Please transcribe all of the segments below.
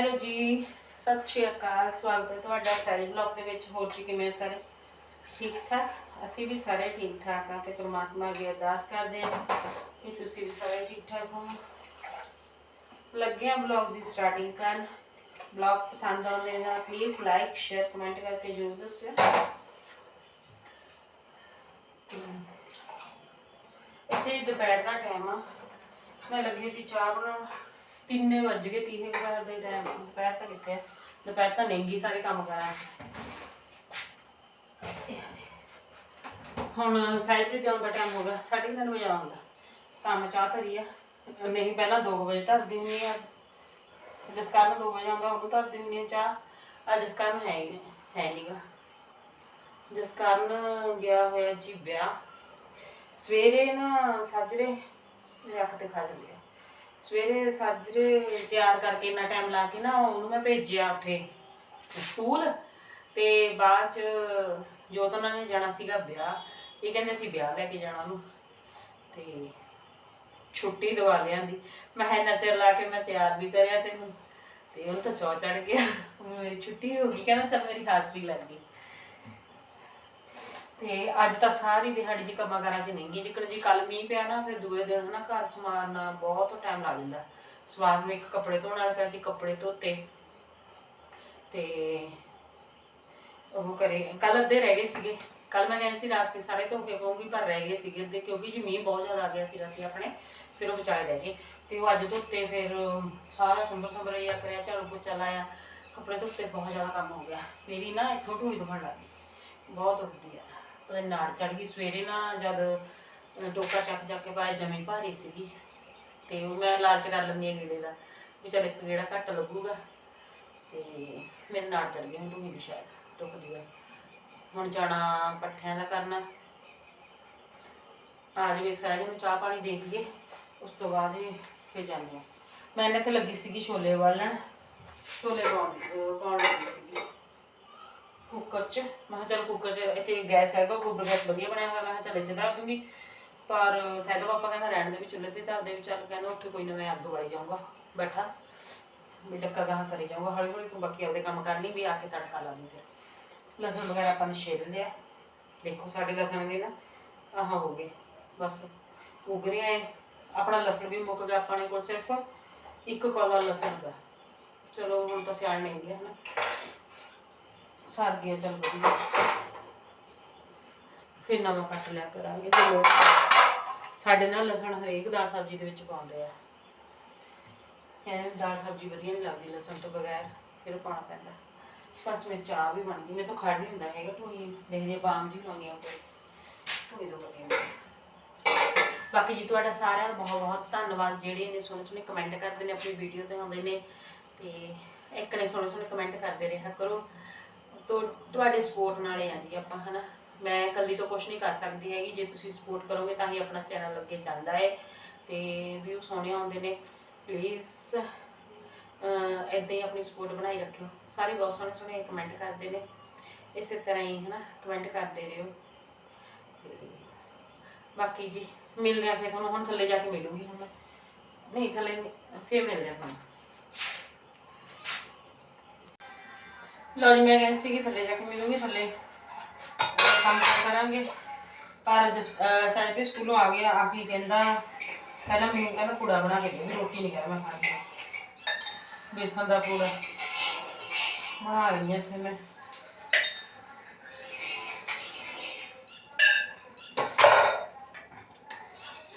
Hello ਜੀ, ਸਤਿ ਸ਼੍ਰੀ ਅਕਾਲ, ਸਵਾਗਤ ਹੈ ਤੁਹਾਡਾ ਸਾਰੇ ਬਲੌਗ ਦੇ ਵਿੱਚ। ਹੋਰ ਜੀ ਕਿਵੇਂ ਹੋ ਸਾਰੇ? ਠੀਕ ਠਾਕ? ਅਸੀਂ ਵੀ ਸਾਰੇ ਠੀਕ ਠਾਕ ਹਾਂ ਤੇ ਪ੍ਰਮਾਤਮਾ ਅੱਗੇ ਅਰਦਾਸ ਕਰਦੇ ਹਾਂ ਕਿ ਤੁਸੀਂ ਵੀ ਸਾਰੇ ਠੀਕ ਠਾਕ ਹੋ ਲੱਗੇ ਬਲੌਗ ਦੀ ਸਟਾਰਟਿੰਗ ਕਰਨ। ਬਲੌਗ ਪਸੰਦ ਆਉਂਦੇ ਨਾ ਪਲੀਜ਼ ਲਾਈਕ ਸ਼ੇਅਰ ਕਮੈਂਟ ਕਰਕੇ ਜ਼ਰੂਰ ਦੱਸਿਓ। ਇੱਥੇ ਦੁਪਹਿਰ ਦਾ ਟਾਈਮ ਆ। ਮੈਂ ਲੱਗੀ ਸੀ ਚਾਹ ਬਣਾਉਣ। ਤਿੰਨੇ ਵੱਜ ਗਏ, ਤੀਹੇ ਦੁਪਹਿਰ ਦੇ ਟਾਈਮ ਦੁਪਹਿਰ ਤਾਂ ਕਿੱਥੇ ਆ। ਦੁਪਹਿਰ ਤਾਂ ਨਹੀਂ ਸਾਰੇ ਕੰਮ ਕਰਾਂ ਹੁਣ ਸਾਈਬਰੀ ਜਾਣ ਦਾ ਟਾਈਮ ਹੋ ਗਿਆ 3:30 ਵਜੇ ਆਉਂਦਾ ਤਾਂ ਮੈਂ ਚਾਹ ਧਰੀ ਆ। ਨਹੀਂ, ਪਹਿਲਾਂ 2 ਵਜੇ ਧਰਦੀ ਹੁੰਦੀ ਆ। ਜਿਸ ਕਾਰਨ 2 ਵਜੇ ਆਉਂਦਾ, ਉਹਨੂੰ ਧਰਦੀ ਹੁੰਦੀ ਆ ਚਾਹ। ਅੱਜ ਜਿਸ ਕਾਰਨ ਹੈ ਹੀ ਨਹੀਂ- ਹੈ ਨਹੀਂਗਾ। ਜਿਸ ਕਾਰਨ ਗਿਆ ਹੋਇਆ ਜੀ ਵਿਆਹ। ਸਵੇਰੇ ਨਾ ਸਾਜਰੇ ਰੱਖ ਤੇ ਖਾ ਲੈਂਦੇ ਆ। ਸਵੇਰੇ ਸਾਜਰੇ ਤਿਆਰ ਕਰਕੇ ਇੰਨਾ ਟਾਈਮ ਲਾ ਕੇ ਨਾ ਉਹਨੂੰ ਮੈਂ ਭੇਜਿਆ ਉੱਥੇ ਸਕੂਲ ਤੇ ਬਾਅਦ ਚ ਜੋਤ ਉਹਨਾਂ ਨੇ ਜਾਣਾ ਸੀਗਾ ਵਿਆਹ, ਇਹ ਕਹਿੰਦੇ ਸੀ ਵਿਆਹ ਲੈ ਕੇ ਜਾਣਾ ਉਹਨੂੰ ਤੇ ਛੁੱਟੀ ਦਵਾ ਲਿਆਂਦੀ। ਮੈਂ ਕਿਹਾ ਇੰਨਾ ਚਿਰ ਲਾ ਕੇ ਮੈਂ ਤਿਆਰ ਵੀ ਕਰਿਆ ਤੈਨੂੰ ਤੇ ਉਹ ਤਾਂ ਚੌ ਚੜ ਗਿਆ ਮੇਰੀ ਛੁੱਟੀ ਹੋ ਗਈ, ਕਹਿੰਦਾ ਚੱਲ ਮੇਰੀ ਹਾਜ਼ਰੀ ਲੱਗ ਗਈ। ਤੇ ਅੱਜ ਤਾਂ ਸਾਰੀ ਦਿਹਾੜੀ ਜੀ ਕੰਮਾਂ ਕਾਰਾਂ 'ਚ ਨਹੀਂ ਗਈ ਜਿੱਕਣ ਜੀ ਕੱਲ ਮੀਂਹ ਪਿਆ ਨਾ, ਫਿਰ ਦੂਏ ਦਿਨ ਹਨਾ ਘਰ ਸਮਾਰਨਾ ਬਹੁਤ ਟਾਈਮ ਲੱਗ ਜਾਂਦਾ। ਸਵਾਰ ਨੂੰ ਇੱਕ ਕੱਪੜੇ ਧੋਣ ਵਾਲਾ ਪਿਆ ਸੀ ਕੱਪੜੇ ਧੋਤੇ। ਤੇ ਉਹ ਕਰੇ ਕੱਲ ਅੱਧੇ ਰਹਿ ਗਏ ਸੀਗੇ। ਕੱਲ ਮੈਂ ਕਹਿੰਦੀ ਸੀ ਰਾਤ ਤੇ ਸਾਰੇ ਧੋ ਕੇ ਪਾਉਂਗੀ ਪਰ ਰਹਿ ਗਏ ਸੀਗੇ ਅੱਧੇ, ਕਿਉਂਕਿ ਜੀ ਮੀਂਹ ਬਹੁਤ ਜ਼ਿਆਦਾ ਆ ਗਿਆ ਸੀ ਰਾਤੀ ਆਪਣੇ, ਫਿਰ ਉਹ ਬਚਾਏ ਰਹਿ ਗਏ। ਤੇ ਉਹ ਅੱਜ ਧੋਤੇ, ਫਿਰ ਸਾਰਾ ਸੁੰਬਰ ਸੰਭਰ ਜਿਹਾ ਕਰਿਆ, ਝਾੜੂ ਪੋਚਾ ਲਾਇਆ, ਕੱਪੜੇ ਧੋਤੇ, ਬਹੁਤ ਜ਼ਿਆਦਾ ਕੰਮ ਹੋ ਗਿਆ। ਮੇਰੀ ਨਾ ਇੱਥੋਂ ਢੂਈ ਦੁਖਣ ਲੱਗ ਗਈ। ਬਹੁਤ ਦੁਖਦੀ ਆ। ਪਤਾ ਨਾੜ ਚੜ ਗਈ। ਸਵੇਰੇ ਨਾ ਜਦ ਟੋਕਾ ਚੱਕ ਚੱਕ ਕੇ ਪਾਇਆ, ਜਮੀ ਭਾਰੀ ਸੀਗੀ। ਤੇ ਉਹ ਮੈਂ ਲਾਲਚ ਕਰ ਲੈਂਦੀ ਹਾਂ ਗੇੜੇ ਦਾ, ਵੀ ਚੱਲ ਇੱਕ ਗੇੜਾ ਘੱਟ ਲੱਗੂਗਾ। ਤੇ ਮੇਰੇ ਨਾੜ ਚੜ ਗਈ, ਹੁਣ ਢੂਹੀ ਦੀ ਸ਼ਾਇਦ ਦੁਖਦੀ ਆ। ਹੁਣ ਜਾਣਾ ਪੱਠਿਆਂ ਦਾ ਕਰਨਾ। ਆ ਜਾਵੇ ਸਾਰੇ ਨੂੰ ਚਾਹ ਪਾਣੀ ਦੇ ਦਈਏ, ਉਸ ਤੋਂ ਬਾਅਦ ਹੀ ਫੇਰ ਜਾਂਦੇ ਆ ਮੈਂ ਇਹਨਾਂ ਲੱਗੀ ਸੀਗੀ ਛੋਲੇ ਵਾਲਣ ਛੋਲੇ ਪਾਉਣ ਪਾਉਣ ਲੱਗੀ ਸੀ। ਕੁੱਕਰ 'ਚ। ਮੈਂ ਕਿਹਾ ਚੱਲ ਕੁੱਕਰ 'ਚ ਇੱਥੇ ਗੈਸ ਹੈਗਾ ਗੋਬਰ ਗੈਸ ਵਧੀਆ ਬਣਿਆ ਹੋਇਆ। ਮੈਂ ਕਿਹਾ ਚੱਲ ਇੱਥੇ ਧਰ ਦੂੰਗੀ। ਪਰ ਸੈਦ ਪਾਪਾ ਕਹਿੰਦਾ ਰਹਿਣ ਦੇ ਵੀ ਚੁੱਲ੍ਹੇ ਤੇ ਧਰ ਦੇ ਵੀ ਚੱਲ। ਕਹਿੰਦਾ ਉੱਥੇ ਕੋਈ ਨਾ ਮੈਂ ਅੱਗ ਵਾਲੀ ਜਾਊਂਗਾ, ਬੈਠਾ। ਵੀ ਡੱਕਾ ਗਾਹ ਕਰੀ ਜਾਊਂਗਾ ਹੌਲੀ ਹੌਲੀ ਤੂੰ ਬਾਕੀ ਆਪਦੇ ਕੰਮ ਕਰ ਲਈ, ਵੀ ਆ ਕੇ ਤੜਕਾ ਲਾ ਦੂੰ ਫਿਰ। ਲਸਣ ਵਗੈਰਾ ਆਪਾਂ ਨੇ ਛਿੱਲ ਲਿਆ। ਦੇਖੋ ਸਾਡੇ ਲਸਣ ਦੇ ਨਾ, ਆਹ ਹੋ ਗਏ। ਬਸ ਉਗ ਰਿਹਾ ਹੈ ਆਪਣਾ ਲਸਣ ਵੀ ਮੁੱਕ ਗਿਆ ਆਪਣੇ ਕੋਲ ਸਿਰਫ। ਇੱਕ ਕੋਲਾ ਲਸਣ ਦਾ। ਚਲੋ ਹੁਣ ਤਾਂ ਸਿਆਲ ਨਹੀਂ ਗਿਆ ਹਨਾ ਸਰ ਗਿਆ ਚਲ ਵਧੀਆ ਫਿਰ ਨਵਾਂ ਕੱਟ ਲਿਆ ਕਰਾਂਗੇ ਤੇ ਲੋਕ ਸਾਡੇ ਨਾਲ ਲਸਣ ਹਰੇਕ ਦਾਲ ਸਬਜ਼ੀ ਦੇ ਵਿੱਚ ਪਾਉਂਦੇ ਆ। ਇਹ ਦਾਲ ਸਬਜ਼ੀ ਵਧੀਆ ਨਹੀਂ ਲੱਗਦੀ, ਲਸਣ ਤੋਂ ਬਗੈਰ ਫਿਰ ਪਾਉਣਾ ਪੈਂਦਾ। ਬਸ ਮੇਰੀ ਚਾਹ ਵੀ ਬਣ ਗਈ, ਮੇਰੇ ਤੋਂ ਖੜ ਨਹੀਂ ਹੁੰਦਾ ਹੈਗਾ ਢੂਈ ਦੇਖਦੇ ਬਾਮ ਜੀ ਲਾਉਣੀ ਆ ਕੋਈ। ਢੂਈ ਦੋ ਵਧੀਆ ਬਾਕੀ ਜੀ ਤੁਹਾਡਾ ਸਾਰਿਆਂ ਦਾ ਬਹੁਤ ਬਹੁਤ ਧੰਨਵਾਦ, ਜਿਹੜੇ ਨੇ ਸੋਹਣੇ ਸੋਹਣੇ ਕਮੈਂਟ ਕਰਦੇ ਨੇ, ਆਪਣੀ ਵੀਡੀਓ ਤੇ ਆਉਂਦੇ ਨੇ। ਤੇ ਇੱਕ ਨੇ ਸੋਹਣੇ ਸੋਹਣੇ ਕਮੈਂਟ ਕਰਦੇ ਰਿਹਾ ਕਰੋ। ਤੋ ਤੁਹਾਡੇ ਸਪੋਰਟ ਨਾਲੇ ਆ ਜੀ ਆਪਾਂ, ਹਨਾ? ਮੈਂ ਇਕੱਲੀ ਤੋਂ ਕੁਝ ਨਹੀਂ ਕਰ ਸਕਦੀ ਹੈਗੀ, ਜੇ ਤੁਸੀਂ ਸਪੋਰਟ ਕਰੋਗੇ ਤਾਂ ਹੀ ਆਪਣਾ ਚੈਨਲ ਅੱਗੇ ਜਾਂਦਾ ਹੈ ਤੇ ਵਿਊ ਸੋਹਣੇ ਆਉਂਦੇ ਨੇ ਪਲੀਜ਼ ਇਦਾਂ ਹੀ ਆਪਣੀ ਸਪੋਰਟ ਬਣਾਈ ਰੱਖਿਓ। ਸਾਰੇ ਬਹੁਤ ਸੋਹਣੇ ਸੋਹਣੇ ਕਮੈਂਟ ਕਰਦੇ ਨੇ। ਇਸੇ ਤਰ੍ਹਾਂ ਹੀ, ਹਨਾ? ਕਮੈਂਟ ਕਰਦੇ ਰਹੋ। ਤੇ ਬਾਕੀ ਜੀ, ਮਿਲਦੇ ਆ ਫਿਰ ਤੁਹਾਨੂੰ, ਹੁਣ ਥੱਲੇ ਜਾ ਕੇ ਮਿਲੂਗੀ ਹੁਣ ਮੈਂ। ਨਹੀਂ, ਥੱਲੇ ਫਿਰ ਮਿਲਦੇ ਆ ਤੁਹਾਨੂੰ। ਲੋ ਜੀ, ਮੈਂ ਕਹਿੰਦੀ ਸੀ ਥੱਲੇ ਜਾ ਕੇ ਮਿਲੂੰਗੀ, ਥੱਲੇ ਕੰਮ ਕਰਾਂਗੇ। ਪਰ ਜਸ ਸਕੂਲੋਂ ਆ ਗਿਆ, ਆ ਕੇ ਕਹਿੰਦਾ, ਪਹਿਲਾਂ ਮੈਨੂੰ ਕਹਿੰਦਾ ਪੂੜਾ ਬਣਾ ਕੇ ਦੇ, ਰੋਟੀ ਨਹੀਂ ਕਰ ਮੈਂ ਖਾਣੀ ਬੇਸਨ ਦਾ ਪੂੜਾ। ਬਣਾ ਰਹੀ ਹਾਂ ਇੱਥੇ ਮੈਂ।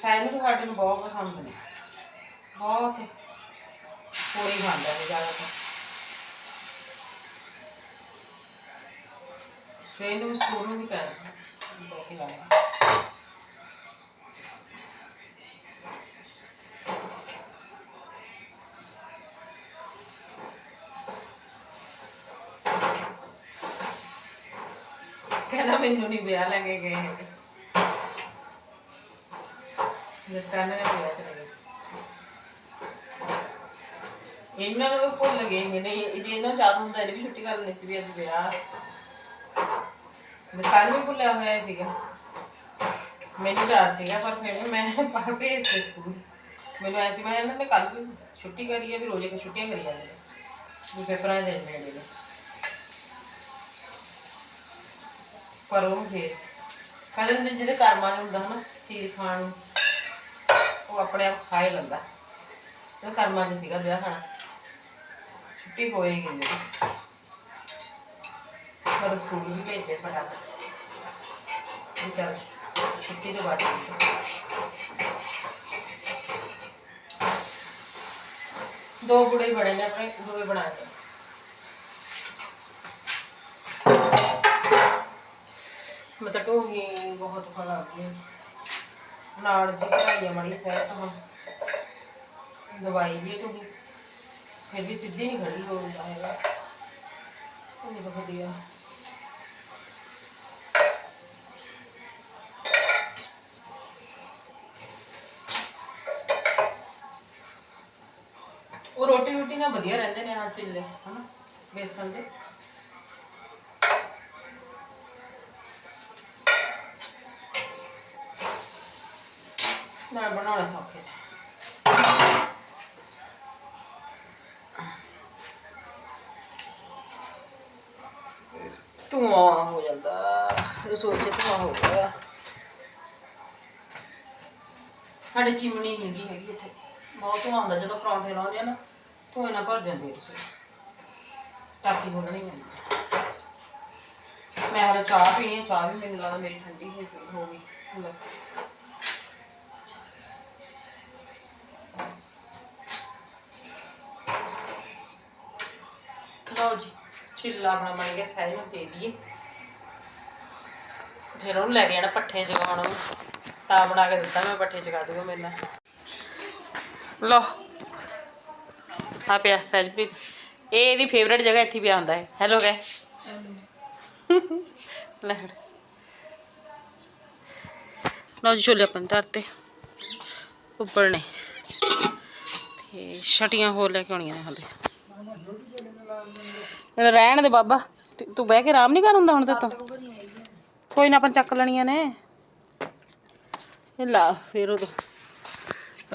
ਸ਼ਾਇਦ ਨੂੰ ਸਾਡੇ ਨੂੰ ਬਹੁਤ ਪਸੰਦ ਨੇ। ਬਹੁਤ ਪੂਰੀ ਖਾਂਦਾ ਹੈ ਜ਼ਿਆਦਾਤਰ ਸਵੇਰ ਵੀ ਕਰ ਬਹੁਤ ਹੀ ਕਹਿੰਦਾ ਮੈਨੂੰ ਨਹੀਂ ਵਿਆਹ ਲੈ ਕੇ ਗਏ ਹੈਗੇ। ਨੇ ਵਿਆਹ ਚਲੇ ਇਹਨਾਂ ਨੂੰ ਭੁੱਲ ਗਏ ਨੇ ਨਹੀਂ, ਜੇ ਇਹਨਾਂ ਨੂੰ ਚਾਹ ਹੁੰਦਾ, ਇਹਨੇ ਵੀ ਛੁੱਟੀ ਕਰ ਲੈਣੀ ਸੀ ਵੀ ਅੱਜ ਵਿਆਹ। ਵਿਸਾਲ ਵੀ ਭੁੱਲਿਆ ਹੋਇਆ ਸੀਗਾ। ਮੈਨੂੰ ਚਾਹ ਸੀਗਾ, ਪਰ ਫਿਰ ਵੀ ਮੈਂ ਪਾ ਭੇਜ ਦਿੱਤੇ ਸਕੂਲ ਮੈਨੂੰ ਐਸੀ ਮੈਂ ਇਹਨਾਂ ਨੇ ਕੱਲ ਛੁੱਟੀ ਕਰੀ ਹੈ ਵੀ ਰੋਜ਼ੇ ਕਿ ਛੁੱਟੀਆਂ ਕਰੀ ਜਾਂਦੇ ਵੀ ਪੇਪਰਾਂ ਦੇ ਨੇੜੇ ਨੇ ਪਰ ਉਹ ਫੇਰ ਕਹਿੰਦੇ ਜਿਹੜੇ ਕਰਮਾਂ 'ਚ ਹੁੰਦਾ ਹਨਾ ਚੀਜ਼ ਖਾਣ ਨੂੰ, ਉਹ ਆਪਣੇ ਆਪ ਖਾ ਹੀ ਲੈਂਦਾ। ਉਹ ਕਰਮਾਂ 'ਚ ਸੀਗਾ ਵਿਆਹ ਖਾਣਾ। ਛੁੱਟੀ ਹੋਏਗੀ ਮੇਰੀ। ਪਰ ਸਕੂਲ ਵੀ ਭੇਜੇ ਫਟਾਫਟ। ਇਹ ਚੱਲ, ਛੁੱਟੀ ਤੋਂ ਬਾਅਦ ਦੋ ਗੁੜੇ ਹੀ ਬਣੇ ਨੇ ਆਪਣੇ ਦੋਵੇਂ ਬਣਾ ਕੇ ਮੈਂ ਤਾਂ ਬਹੁਤ ਖਾ ਗਈ। ਨਾਲ ਜੀ ਕਰਾਈ ਮੜੀ ਸਹਿਤ ਹੁਣ। ਦਵਾਈ ਜੀ ਢੋਹੀ ਫਿਰ ਵੀ ਸਿੱਧੀ ਨਹੀਂ ਖੜੀ ਹੋ ਹੈਗਾ ਉਹ ਨਹੀਂ ਵਧੀਆ। ਉਹ ਨਾਲ ਵਧੀਆ ਰਹਿੰਦੇ ਨੇ ਹਾਂ ਚਿੱਲੇ, ਹਨਾ? ਬੇਸਣ ਦੇ। ਮੈਂ ਬਣਾਉਣਾ ਸੌਖੇ ਤੇ। ਧੂਆਂ ਹੋ ਜਾਂਦਾ, ਰਸੋਈ 'ਚ ਧੂਆਂ ਹੋ ਗਿਆ। ਸਾਡੇ ਚਿਮਨੀ ਨਹੀਂ ਹੈਗੀ ਹੈਗੀ ਇੱਥੇ। ਬਹੁਤ ਧੂਆਂ ਹੁੰਦਾ ਜਦੋਂ ਪਰੌਂਠੇ ਲਾਉਂਦੇ ਆ ਨਾ। ਧੂਏ ਨਾਲ ਭਰ ਜਾਂਦੀ ਹੈ ਰਸੋਈ। ਟਾਕੀ ਖੋਲਣੀ ਪੈਂਦੀ ਮੈਂ ਹਲੇ ਚਾਹ ਪੀਣੀ ਹੈ ਚਾਹ ਵੀ ਮੈਨੂੰ ਲੱਗਦਾ ਮੇਰੀ ਠੰਡੀ ਹੋ ਗਈ, ਹੋ ਲਓ ਜੀ, ਚਿੱਲਾ ਆਪਣਾ ਬਣ ਗਿਆ, ਸਹਿਜ ਨੂੰ ਦੇ ਦਈਏ। ਫਿਰ ਉਹਨੂੰ ਲੈ ਕੇ ਜਾਣਾ ਪੱਠੇ ਜਗਾਉਣ ਨੂੰ ਤਾਂ ਬਣਾ ਕੇ ਦਿੱਤਾ ਮੈਂ, ਪੱਠੇ ਜਗਾ ਦੂਗਾ ਮੇਰੇ ਨਾਲ। ਲਓ। ਆ ਪਿਆ ਸਹਿਜਪ੍ਰੀਤ ਇਹ ਇਹਦੀ ਫੇਵਰੇਟ ਜਗ੍ਹਾ ਇੱਥੇ ਪਿਆ ਹੁੰਦਾ ਹੈ। ਹੈਲੋ ਗਏ ਲੈ ਫੜ। ਲਓ ਜੀ ਛੋਲੇ ਆਪਾਂ ਨੇ ਧਰਤੇ ਉੱਪਰ ਨੇ ਤੇ ਛਟੀਆਂ ਹੋਰ ਲੈ ਕੇ ਆਉਣੀਆਂ ਨੇ ਹਲੇ। ਰਹਿਣ ਦੇ ਬਾਬਾ। ਤੇ ਤੂੰ ਬਹਿ ਕੇ ਆਰਾਮ ਨਹੀਂ ਕਰ ਹੁੰਦਾ ਹੁਣ ਤੇ ਤੂੰ? ਕੋਈ ਨਾ ਆਪਾਂ ਚੱਕ ਲੈਣੀਆਂ ਨੇ। ਇਹ ਲਾ, ਫੇਰ ਉਹ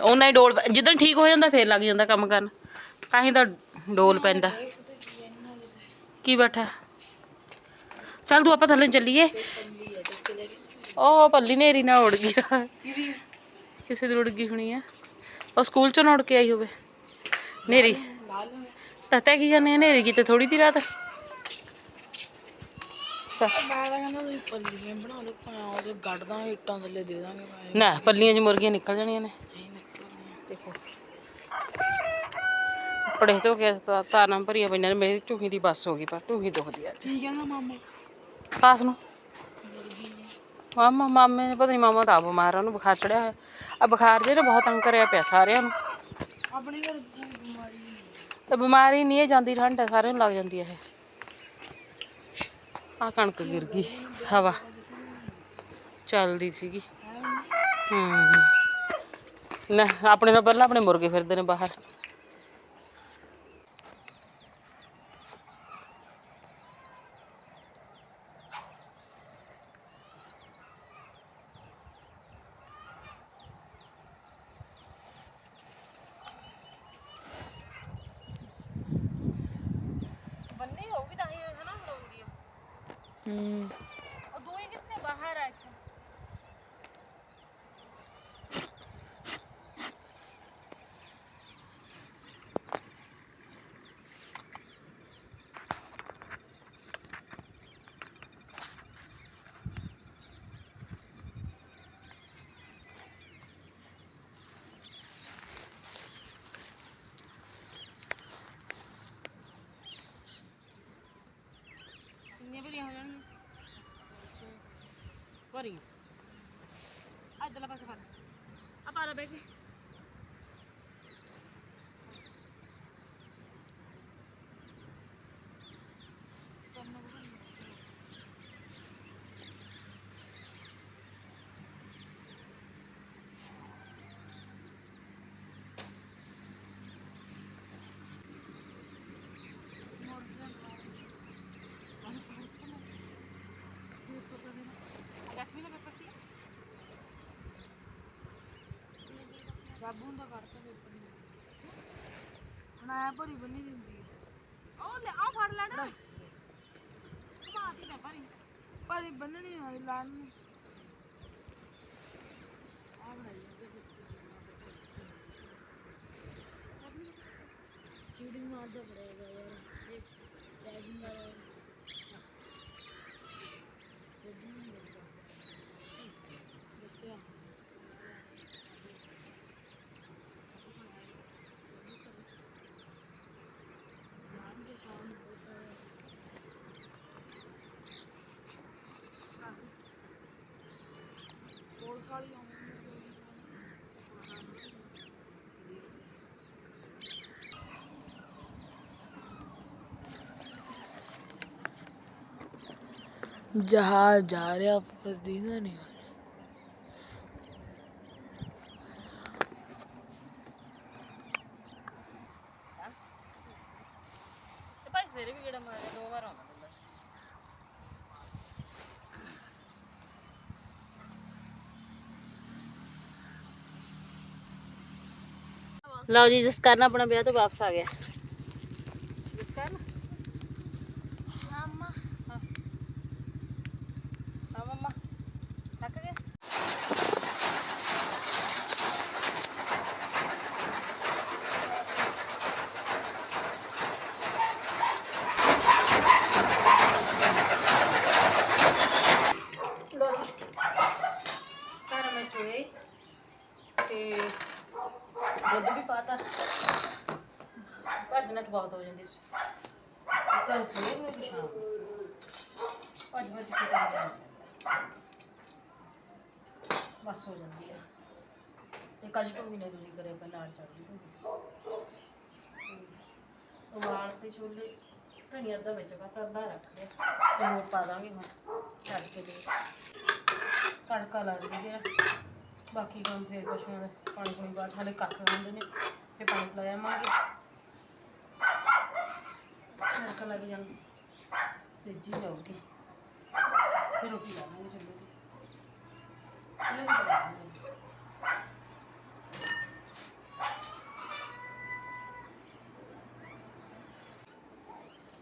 ਉਹਨਾਂ ਹੀ ਡੋਲ ਪੈ- ਜਿੱਦਣ ਠੀਕ ਹੋ ਜਾਂਦਾ, ਫੇਰ ਲੱਗ ਜਾਂਦਾ ਕੰਮ ਕਰਨ। ਤਾਂ ਹੀ ਤਾਂ ਡੋਲ ਪੈਂਦਾ। ਕੀ ਬੈਠਾ? ਚੱਲ ਤੂੰ ਆਪਾਂ ਥੱਲੇ ਚੱਲੀਏ। ਉਹ ਪੱਲੀ ਨੇਰੀ ਨਾਲ ਉੜ ਗਈ। ਕਿਸੇ ਦੀ ਉੜ ਗਈ ਹੋਣੀ ਆ। ਉਹ ਸਕੂਲ ਚੋਂ ਉੜ ਕੇ ਆਈ ਹੋਵੇ। ਨੇਰੀ। ਤਾਂ ਤੈ ਕੀ ਕਰਨੇ ਨੇਰੀ ਕਿਤੇ ਥੋੜੀ ਦੀ ਰਾਤ। ਨਾ ਪੱਲੀਆਂ 'ਚ ਮੁਰਗੀਆਂ ਨਿਕਲ ਜਾਣੀਆਂ ਨੇ। ਨਹੀਂ ਨਿਕਲਣੀਆਂ ਦੇਖੋ ਪੜੇ ਤੋਂ ਕੇ ਤਾਰਾਂ ਭਰੀਆਂ ਪਈਆਂ ਨੇ ਮੇਰੀ ਢੂਹੀ ਦੀ ਬੱਸ ਹੋ ਗਈ ਪਰ ਢੂਹੀ ਦੁਖਦੀ ਅੱਜ। ਕੀ ਕਹਿੰਦਾ ਮਾਮਾ? ਕਾਸ ਨੂੰ। ਮਾਮਾ ਮਾਮੇ ਨੇ ਪਤਾ ਨਹੀਂ ਮਾਮਾ ਤਾਂ ਆਪ ਬਿਮਾਰ ਆ ਉਹਨੂੰ ਬੁਖਾਰ ਚੜਿਆ ਹੋਇਆ। ਆ ਬੁਖਾਰ ਜੇ ਨਾ ਬਹੁਤ ਤੰਗ ਕਰਿਆ ਪਿਆ ਸਾਰਿਆਂ ਨੂੰ। ਆਪਣੇ ਘਰ ਦੀ ਬਿਮਾਰੀ ਤੇ ਬਿਮਾਰੀ ਨਹੀਂ ਇਹ ਜਾਂਦੀ ਠੰਡ ਹੈ ਸਾਰਿਆਂ ਨੂੰ ਲੱਗ ਜਾਂਦੀ ਹੈ ਇਹ। ਆ ਕਣਕ ਗਿਰ ਗਈ ਹਵਾ। ਚੱਲਦੀ ਸੀਗੀ। ਹੂੰ ਨਾ। ਆਪਣੇ ਨਾਲ ਪਹਿਲਾਂ ਆਪਣੇ ਮੁਰਗੇ ਫਿਰਦੇ ਨੇ ਬਾਹਰ। ਭਰੀਆਂ ਹੋ ਜਾਣਗੀਆਂ ਭਰੀ ਇੱਧਰਲਾ ਪਾਸੇ ਫੜ ਆ ਪਾਰਾ ਬੈ ਕੇ ਅੱਠਵੀਂ ਦਾ ਪੇਪਰ ਸੀ ਸਾਬੂਨ ਦਾ ਕਰਤਾ ਪੇਪਰ ਨਹੀਂ ਹੁਣ ਆਇਆ ਭਰੀ ਬੰਨੀ ਦਿੰਦੀ ਹੈ ਉਹ ਲੈ ਆ ਫੜ ਲੈਣਾ ਮਾਤੀ ਨਾ ਭਰੀ। ਭਰੀ ਬੰਨਣੀ ਹੋਈ ਲਾਣ ਨੂੰ। ਆ ਬਣਾਈ ਚੀੜੀ ਮਾਰਦਾ ਪੜੇਗਾ ਯਾਰ। ਇਹ ਚਾਹੀਦੀ ਨਾ ਦੱਸਿਆ ਨਾਮ ਦੇ ਸ਼ਾਮ ਨੂੰ ਬਹੁਤ ਸਾਰਾ ਪੁਲਿਸ ਵਾਲੀ ਆਉਂਦੀ ਜਹਾਜ਼ ਜਾ ਰਿਹਾ ਪਰ ਦੀਦਾ ਨਹੀਂ ਤੇ ਭਾਈ ਸਵੇਰੇ ਵੀ ਕਿਹੜਾ ਮਾਰਿਆ ਦੋ ਵਾਰ ਆਉਂਦਾ ਬੰਦਾ ਲਓ ਜੀ ਜਿਸ ਕਾਰਨ ਆਪਣਾ ਵਿਆਹ ਤੋਂ ਵਾਪਸ ਆ ਗਿਆ ਜਿਸ ਕਾਰਨ ਮਾਮਾ ਹਾਂ ਮੰਮਾ ਥੱਕ ਗਏ ਲੋ ਜੀ ਘਰ ਮੈਂ ਚੋਏ ਤੇ ਦੁੱਧ ਵੀ ਪਾਤਾ ਭੱਜ ਨੱਠ ਬਹੁਤ ਹੋ ਜਾਂਦੀ ਸੀ ਤਾਂ ਸਵੇਰ ਨੂੰ ਤੇ ਸ਼ਾਮ ਨੂੰ ਭੱਜ ਭੱਜ ਕੇ ਕੰਮ ਕਰਨਾ ਬਸ ਹੋ ਜਾਂਦੀ ਹੈ। ਇਹ ਕੱਜ ਤੋਂ ਵੀ ਨੇ ਦੂਰੀ ਕਰੇ ਪਹਿਲਾਂ ਆੜ ਚੜ੍ਹਦੀ ਤੋਂ ਉਬਾਲ ਤੇ ਛੋਲੇ, ਧਨੀਆ ਦਾ ਵਿੱਚ ਪਾ ਅੱਧਾ ਰੱਖ ਲਿਆ। ਤੇ ਹੋਰ ਪਾ ਦਾਂਗੇ ਹੁਣ ਛੱਡ ਕੇ ਦੇ। ਤੜਕਾ ਲਾ ਦਿੰਦੇ ਆ ਬਾਕੀ ਕੰਮ ਫੇਰ ਪਸ਼ੂਆਂ ਦਾ ਪਾਣੀ ਪੂਣੀ ਬਾਅਦ ਸਾਡੇ ਕੱਖ ਹੁੰਦੇ ਨੇ, ਫੇਰ ਪਾਣੀ ਪਿਲਾਇਆ ਮਾਂਗੇ। ਤੜਕਾ ਲੱਗ ਜਾਂਦਾ ਭੇਜੀ ਜਾਊਗੀ। ਫਿਰ ਰੋਟੀ ਲਾ ਦਾਂਗੇ ਚੁੱਲ੍ਹੇ ਤੇ ਚੁੱਲ੍ਹੇ ਤੇ ਬਣਾ ਦਾਂਗੇ।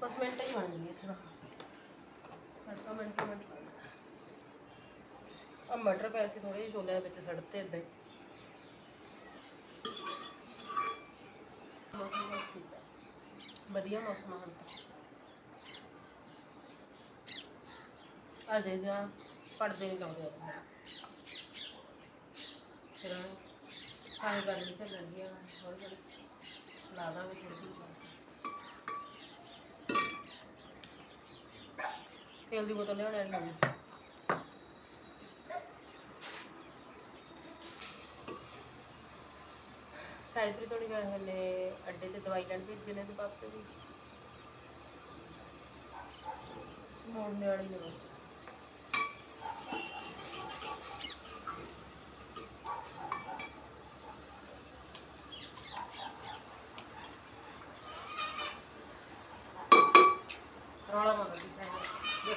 ਬਸ ਮਿੰਟ ਹੀ ਬਣ ਜਾਂਦੀ ਥੋੜਾ ਤੜਕਾ ਮਿੰਟ ਮਿੰਟ ਆ ਮਟਰ ਪਏ ਸੀ ਥੋੜੇ ਜਿਹੇ ਛੋਲਿਆਂ ਵਿੱਚ ਸੜਤੇ ਇਦਾਂ ਹੀ। ਵਧੀਆ ਮੌਸਮ ਆ ਹੁਣ ਤਾਂ। ਆ ਦੇ ਦਾ ਪੜਦੇ ਨਹੀਂ ਲਾਉਂਦੇ ਅੱਜ। ਫਿਰ ਖਾਣੇ ਗਰਮੀ ਚ ਲੱਗਦੀਆਂ ਹੌਲੀ ਹੌਲੀ ਲਾ ਦਾਂਗੇ ਥੋੜੀ ਤੇਲ ਦੀ ਬੋਤਲ ਲਿਆਉਣ ਵਾਲੀ ਨਹੀਂ ਸਾਈਪਰੀ ਤੋਂ ਨਹੀਂ ਗਏ ਅੱਡੇ ਤੇ ਦਵਾਈ ਲੈਣ ਭੇਜੇ ਨੇ ਤੇ ਪਾਪੇ ਦੀ ਮੋੜਨੇ ਵਾਲੀ ਨੇ ਬਸ। Dia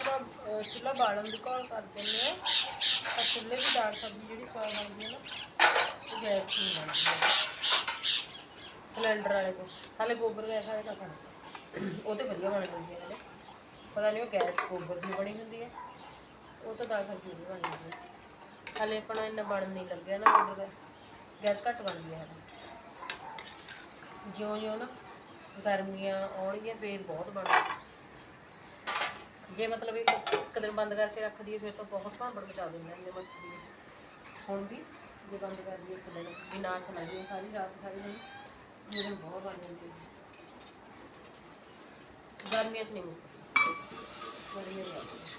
कर चूल्हा बालन घोल कर देने चूल्हे की दाल सब्ज़ी जी स्वाद है। ना गैस नहीं सिलेंडर वाले को। हाले गोबर गैस वाले का खाना ਗੋਬਰ ਤਾਂ ਉਹ ਤੇ ਵਧੀਆ ਬਣ ਜਾਂਦੀ ਹੈ ਨਾਲੇ ਪਤਾ ਨਹੀਂ ਉਹ ਗੈਸ ਗੋਬਰ ਦੀ ਬਣੀ ਹੁੰਦੀ ਹੈ। ਉਹ ਤਾਂ ਦਾਲ ਸਬਜ਼ੀ ਨਹੀਂ ਬਣੀ ਹੁੰਦੀ ਹਾਲੇ ਆਪਣਾ ਇੰਨਾ ਬਣ ਨਹੀਂ ਲੱਗਿਆ ਨਾ ਗੋਬਰ ਦਾ ਗੈਸ ਘੱਟ ਬਣਦੀ ਹੈ। ਜਿਉਂ ਜਿਉਂ ਨਾ ਗਰਮੀਆਂ ਆਉਣਗੀਆਂ, ਫੇਰ ਬਹੁਤ ਬਣਦਾ ਜੇ ਮਤਲਬ ਇੱਕ ਇੱਕ ਦਿਨ ਬੰਦ ਕਰਕੇ ਰੱਖ ਦਈਏ, ਫਿਰ ਤਾਂ ਬਹੁਤ ਭਾਂਬੜ ਬਚਾ ਦਿੰਦੇ ਨੇ ਮੱਛੀ। ਹੁਣ ਵੀ ਜੇ ਬੰਦ ਕਰ ਦਈਏ ਇੱਕ ਦਿਨ, ਵੀ ਨਾ ਚਲਾਈਏ ਸਾਰੀ ਰਾਤ, ਸਾਰੀ ਦਿਨ ਉਹ ਬਹੁਤ ਬਣ ਜਾਂਦੀ ਹੈ। ਗਰਮੀਆਂ 'ਚ ਨਹੀਂ ਮੁੱਕਦੀ ਗਰਮੀਆਂ ਦੀ ਆਦਤ ਹੈ।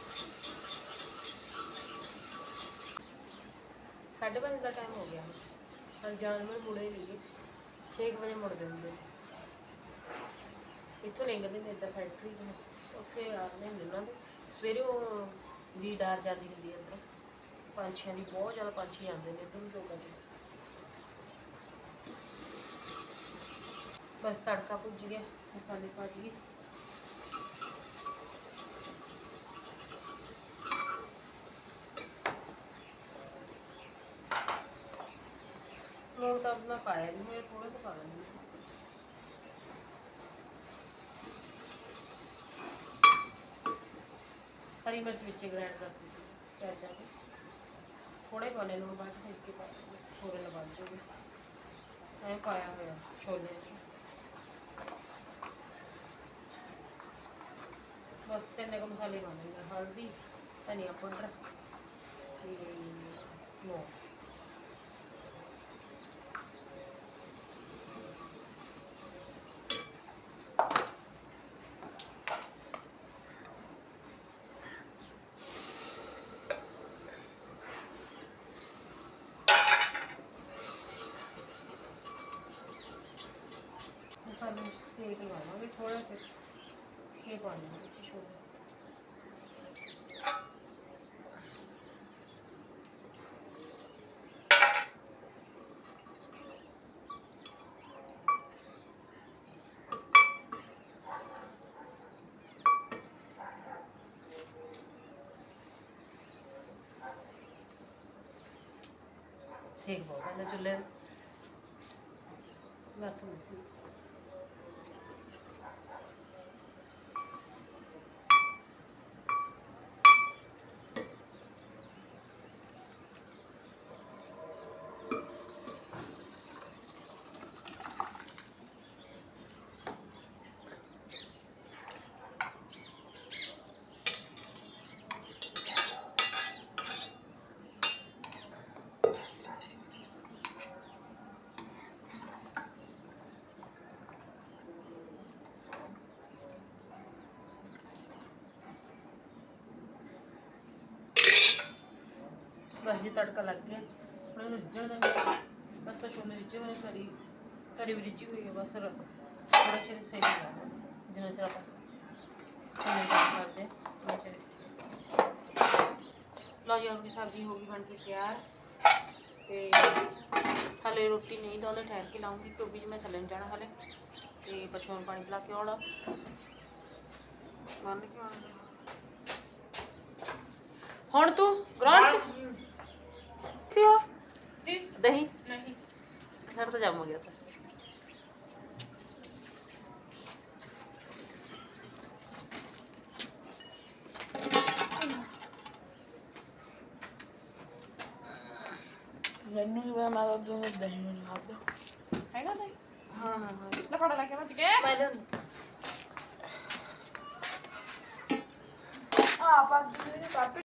ਸਾਢੇ ਪੰਜ ਦਾ ਟਾਈਮ ਹੋ ਗਿਆ। ਹਾਂ ਜਾਨਵਰ ਮੁੜੇ ਨਹੀਂ 6 ਵਜੇ ਮੁੜਦੇ ਹੁੰਦੇ ਨੇ। ਇੱਥੋਂ ਲੰਘਦੇ ਨੇ ਇੱਧਰ ਫੈਕਟਰੀ 'ਚ। ਉੱਥੇ ਆਉਂਦੇ ਨੇ ਉਹਨਾਂ ਦੇ। ਸਵੇਰੇ ਉਹ ਵੀ ਡਾਰ ਜਾਂਦੀ ਹੁੰਦੀ ਹੈ ਇੱਧਰ ਪੰਛੀਆਂ ਦੀ ਬਹੁਤ ਜ਼ਿਆਦਾ ਪੰਛੀ ਆਉਂਦੇ ਨੇ ਇੱਧਰ ਨੂੰ ਚੋਗਾ ਬਸ ਤੜਕਾ ਭੁੱਜ ਗਿਆ। ਮਸਾਲੇ ਪਾ ਦਈਏ ਲੋਕ ਤਾਂ ਆਪਣਾ ਪਾਇਆ ਨਹੀਂ ਮੈਂ ਥੋੜਾ ਜਿਹਾ ਪਾ ਲੈਂਦੀ ਸੀ ਹਰੀ ਮਿਰਚ ਵਿੱਚ ਗ੍ਰਾਈਂਡ ਕਰਤੀ ਸੀ ਪਿਆਜ਼ਾਂ ਦੇ ਥੋੜੇ ਪਾਣੇ ਨੂੰ ਬਾਅਦ ਚ ਫੇਰ ਪਾ ਥੋੜੇ ਨਾਲ ਬਣ ਜਾਊਗੇ। ਐ ਪਾਇਆ ਹੋਇਆ ਛੋਲੇ ਚ। ਬਸ ਤਿੰਨੇ ਕੁ ਮਸਾਲੇ ਪਾਣੇ ਹਲਦੀ, ਧਨੀਆ ਪਾਊਡਰ ਤੇ ਲੋ ਮਸਾਲੇ ਨੂੰ ਸੇਕ ਲਵਾਵਾਂਗੇ ਥੋੜਾ ਜਿਹਾ ਇਹ ਪਾਣੀ ਵਿੱਚ ਛੋਲੇ ਸੇਕ ਬਹੁਤ ਬਸ ਜੀ ਤੜਕਾ ਲੱਗ ਗਿਆ। ਹੁਣ ਇਹਨੂੰ ਰਿੱਝਣ ਦਿੰਦੇ ਬਸ ਤਾਂ ਛੋਲੇ ਰਿੱਝੇ ਹੋਏ ਤਰੀ ਤਰੀ ਵੀ ਰਿੱਝੀ ਹੋਈ ਹੈ ਬਸ ਥੋੜਾ ਚਿਰ ਸੇਕ ਲਾ ਜਿੰਨਾ ਚਿਰ ਆਪਾਂ ਕਰਦੇ ਲਓ ਜੀ ਆਪਣੀ ਸਬਜ਼ੀ ਹੋ ਗਈ, ਬਣ ਕੇ ਤਿਆਰ। ਤੇ ਹਲੇ ਰੋਟੀ ਨਹੀਂ ਲਾਉਂਦੇ ਠਹਿਰ ਕੇ ਲਾਉਂਗੀ ਕਿਉਂਕਿ ਜੀ ਮੈਂ ਥੱਲੇ ਨੂੰ ਜਾਣਾ ਹਲੇ। ਤੇ ਪਸ਼ੂਆਂ ਨੂੰ ਪਾਣੀ ਪਿਲਾ ਕੇ ਆਉਣਾ। ਮੰਨ ਕੇ ਆਉਣਾ। ਹੁਣ ਤੂੰ ਗਰਾਂਡ ਚ? ਸੀ ਹੋ? ਜੀ। ਦਹੀਂ? ਨਹੀਂ। ਸਰ ਤਾਂ ਜੰਮ ਗਿਆ ਸਰ ਮੈਨੂੰ ਵੀ ਪਤਾ, ਮੈਂ ਤਾਂ ਉਦੋਂ ਦਾ ਦਹੀਂ